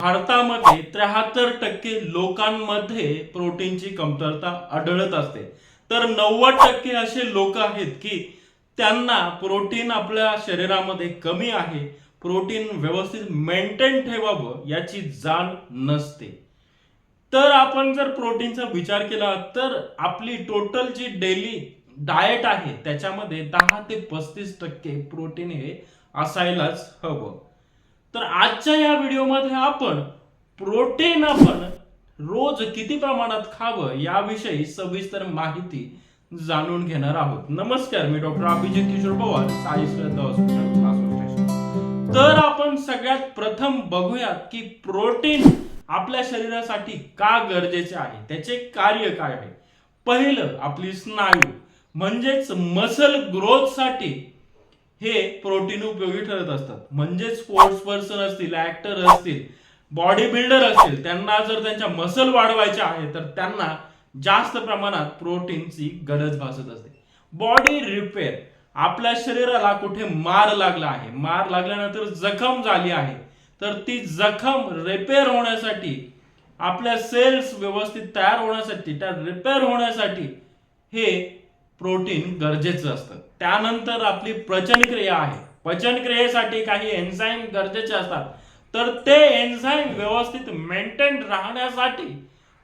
भारतामध्ये त्र्याहत्तर टक्के लोकांमध्ये प्रोटीनची कमतरता आढळत असते. तर नव्वद टक्के असे लोक आहेत की त्यांना प्रोटीन आपल्या शरीरामध्ये कमी आहे. प्रोटीन व्यवस्थित मेंटेन ठेवावं याची जाण नसते. तर आपण जर प्रोटीनचा विचार केला तर आपली टोटल जी डेली डाएट आहे त्याच्यामध्ये दहा ते पस्तीस टक्के प्रोटीन हे असायलाच हवं. तर आजच्या या व्हिडिओमध्ये आपण प्रोटीन आपण रोज किती प्रमाणात खावं याविषयी सविस्तर माहिती जाणून घेणार आहोत. नमस्कार मी डॉक्टर अभिजित किशोर पवार साई श्रद्धा हॉस्पिटल तर आपण सगळ्यात प्रथम बघूयात की प्रोटीन आपल्या शरीरासाठी का गरजेचे आहे? त्याचे कार्य काय आहे? पहिलं आपली स्नायू म्हणजेच मसल ग्रोथसाठी हे प्रोटीन उपयोगी ठरत असतात. म्हणजे स्पोर्ट्स पर्सन असतील ऍक्टर असतील बॉडी बिल्डर असतील त्यांना जर त्यांच्या मसल वाढवायच्या आहे तर त्यांना जास्त प्रमाणात प्रोटीनची गरज भासत असते. बॉडी रिपेअर आपल्या शरीराला कुठे मार लागला आहे? मार लागल्यानंतर जखम झाली आहे. तर ती जखम रिपेअर होण्यासाठी आपल्या सेल्स व्यवस्थित तयार होण्यासाठी त्या रिपेअर होण्यासाठी हे प्रोटीन गरजेचं असतं. त्यानंतर आपली पचनक्रिया आहे. पचनक्रियेसाठी काही एन्झाईम गरजेचे असतात. तर ते एन्झाईम व्यवस्थित मेंटेन राहण्यासाठी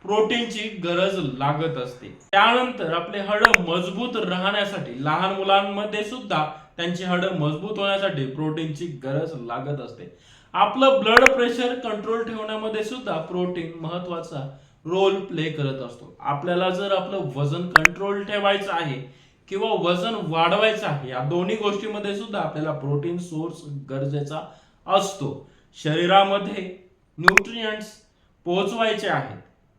प्रोटीनची गरज लागत असते. त्यानंतर आपले हड मजबूत राहण्यासाठी लहान मुलांमध्ये सुद्धा त्यांची हड मजबूत होण्यासाठी प्रोटीनची गरज लागत असते. आपलं ब्लड प्रेशर कंट्रोल ठेवण्यामध्ये सुद्धा प्रोटीन महत्त्वाचा रोल प्ले करत असतो. आपल्याला जर आपलं वजन कंट्रोल ठेवायचं आहे किंवा वजन वाढवायचं आहे या दोन्ही गोष्टीमध्ये सुद्धा आपल्याला प्रोटीन सोर्स गरजेचा असतो. शरीरामध्ये न्यूट्रियंट्स पोहोचवायचे आहेत.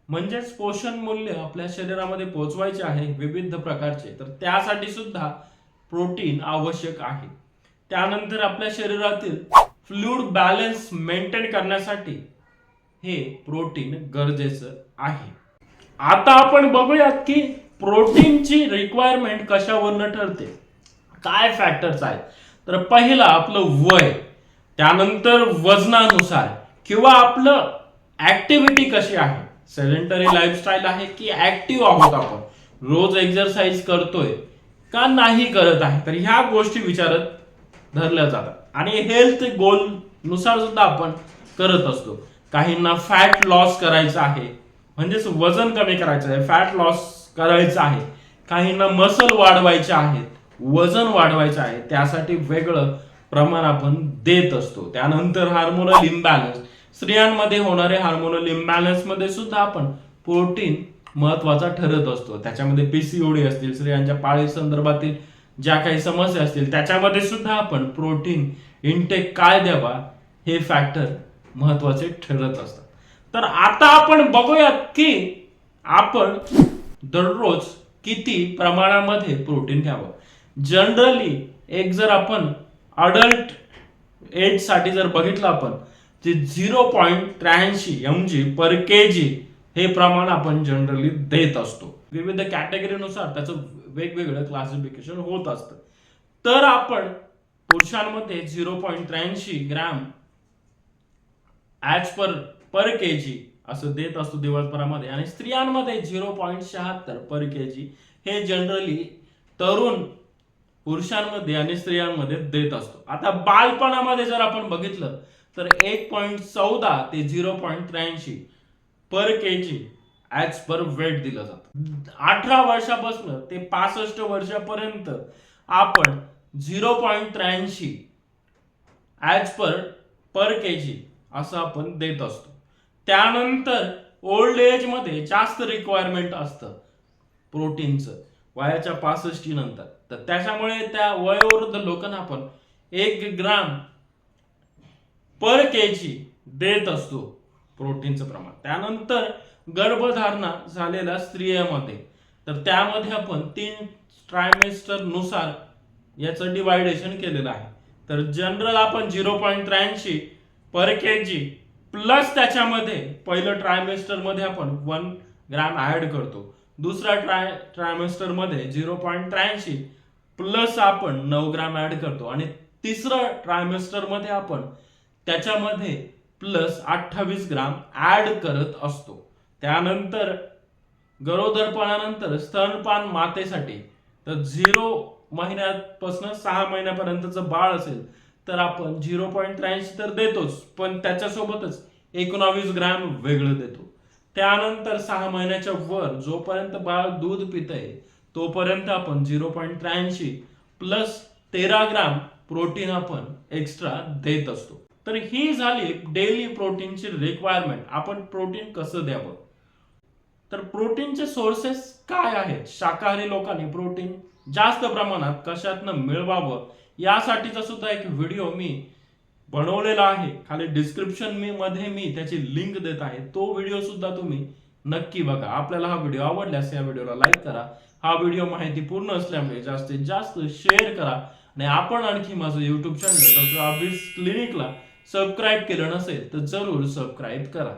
म्हणजेच पोषण मूल्य आपल्या शरीरामध्ये पोहोचवायचे आहे विविध प्रकारचे. तर त्यासाठी सुद्धा प्रोटीन आवश्यक आहे. त्यानंतर आपल्या शरीरातील फ्लूड बॅलन्स मेंटेन करण्यासाठी हे प्रोटीन गरजेचं आहे. आता आपण बघूयात की प्रोटीनची रिक्वायरमेंट कशावरनं ठरते? काय फॅक्टर्स आहेत? तर पहिला आपलं वय त्यानंतर वजनानुसार किंवा आपलं ऍक्टिव्हिटी कशी आहे? सेडेंटरी लाईफस्टाईल आहे की ऍक्टिव्ह आहोत आपण? रोज एक्सरसाइज करतोय का नाही करत आहे? तर ह्या गोष्टी विचारत धरल्या जातात. आणि हेल्थ गोलनुसार सुद्धा आपण करत असतो. काहींना फॅट लॉस करायचं आहे. म्हणजेच वजन कमी करायचं आहे. फॅट लॉस करायचं आहे. काहींना मसल वाढवायचे आहेत वजन वाढवायचं आहे. त्यासाठी वेगळं प्रमाण आपण देत असतो. त्यानंतर हार्मोनल इम्बॅलन्स स्त्रियांमध्ये होणारे हार्मोनल इम्बॅलन्समध्ये सुद्धा आपण प्रोटीन महत्त्वाचा ठरत असतो. त्याच्यामध्ये पीसीओडी असतील स्त्रियांच्या पाळी संदर्भातील ज्या काही समस्या असतील त्याच्यामध्ये सुद्धा आपण प्रोटीन इनटेक काय द्यावा हे फॅक्टर महत्त्वाचे ठरत असतात. तर आता आपण बघूयात की आपण दररोज किती प्रमाणामध्ये प्रोटीन घ्यावं. जनरली एक जर आपण अडल्ट एजसाठी जर बघितलं आपण ते झिरो पॉईंट त्र्याऐंशी M G per K G हे प्रमाण आपण जनरली देत असतो. विविध कॅटेगरीनुसार त्याचं वेगवेगळं क्लासिफिकेशन होत असतं. तर आपण पुरुषांमध्ये झिरो पॉईंट त्र्याऐंशी gram as per per K G असं देत असतो दिवसभरामध्ये. आणि स्त्रियांमध्ये झिरो पॉईंट शहात्तर पर के जी हे जनरली तरुण पुरुषांमध्ये आणि स्त्रियांमध्ये देत असतो. आता बालपणामध्ये जर आपण बघितलं तर एक पॉईंट चौदा ते झिरो पॉईंट त्र्याऐंशी पर के जी ऍज पर वेट दिलं जातं. अठरा वर्षापासून ते पासष्ट वर्षापर्यंत आपण झिरो पॉईंट त्र्याऐंशी as per per K G असं आपण देत असतो. त्यानंतर ओल्ड एजमध्ये जास्त रिक्वायरमेंट असतं. प्रोटीनचं वयाच्या पासष्टी नंतर. तर त्याच्यामुळे त्या वयोवृद्ध लोकांना आपण एक ग्राम पर के जी देत असतो प्रोटीनचं प्रमाण. त्यानंतर गर्भधारणा झालेल्या स्त्रियांमध्ये. तर त्यामध्ये आपण तीन ट्रायमेस्टरनुसार याचं डिवायडेशन केलेलं आहे. तर जनरल आपण झिरो पॉईंट त्र्याऐंशी पर के जी प्लस त्याच्यामध्ये पहिलं ट्रायमेस्टरमध्ये आपण वन ग्रॅम ऍड करतो. दुसऱ्या ट्राय ट्रायमेस्टरमध्ये झिरो पॉईंट त्र्याऐंशी. प्लस आपण नऊ ग्रॅम ऍड करतो. आणि तिसरं ट्रायमेस्टरमध्ये आपण त्याच्यामध्ये प्लस अठ्ठावीस ग्राम ऍड करत असतो. त्यानंतर गरोदरपणानंतर स्तनपान मातेसाठी तर झिरो महिन्यापासून सहा महिन्यापर्यंतचं बाळ असेल तर आपण झिरो पॉईंट त्र्याऐंशी तर देतोच पण त्याच्यासोबतच एकोणावीस ग्रॅम वेगळं देतो. त्यानंतर सहा महिन्याच्या वर जोपर्यंत बाळ दूध पितंय तोपर्यंत आपण झिरो पॉईंट त्र्याऐंशी प्लस तेरा ग्राम प्रोटीन आपण एक्स्ट्रा देत असतो. तर ही झाली डेली प्रोटीनची रिक्वायरमेंट आपण प्रोटीन कसं द्यावं? तर प्रोटीनचे सोर्सेस काय आहेत? शाकाहारी लोकांनी प्रोटीन जास्त प्रमाणात कशातनं मिळवावं यासाठीचा सुद्धा एक व्हिडिओ मी बनवलेला आहे. खाली डिस्क्रिप्शन मी मध्ये मी त्याची लिंक देत आहे. तो व्हिडिओ सुद्धा तुम्ही नक्की बघा. आपल्याला हा व्हिडिओ आवडल्यास या व्हिडिओला लाईक करा. हा व्हिडिओ माहिती पूर्ण असल्यामुळे जास्तीत जास्त शेअर करा. आणि आपण आणखी माझं युट्यूब चॅनल डॉक्टर अबिस क्लिनिकला सबस्क्राईब केलं नसेल तर जरूर सबस्क्राईब करा.